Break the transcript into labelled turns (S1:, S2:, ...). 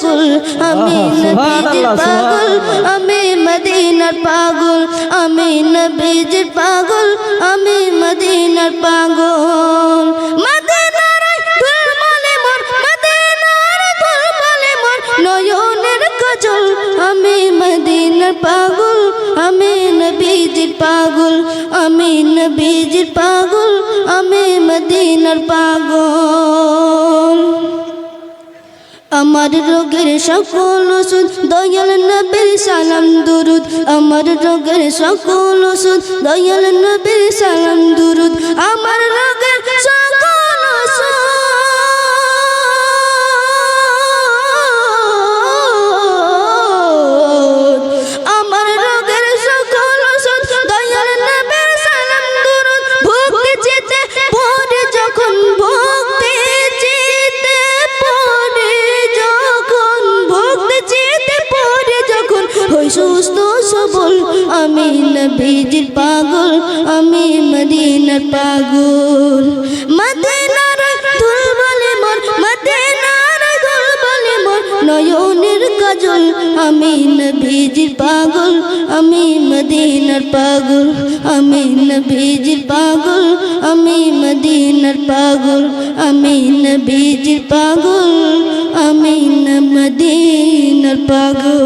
S1: সকল আমি নবীজির পাগল আমি মদিনার পাগল আমি নবীজির পাগল আমি মদিনার পাগল। নয়নের কাজল আমি মদিনার পাগল আমি নবীজির পাগল আমি নবীজির পাগল আমি মদিনার পাগল। আমার রোগের সকল ওষুধ, দয়াল নবীর সালাম, দুরুদ। আমার রোগের সকল ওষুধ, দয়াল নবীর সালাম, দুরুদ। আমার আমি নবীজির পাগল আমি মদিনার পাগল। মদিনার ধুল বলে মোর, মদিনার ধুল বলে মোর, নয়নের কাজল আমি নবীজির পাগল আমি মদিনার পাগল আমি নবীজির পাগল আমি মদিনার পাগল আমি নবীজির পাগল আমি মদিনার পাগল।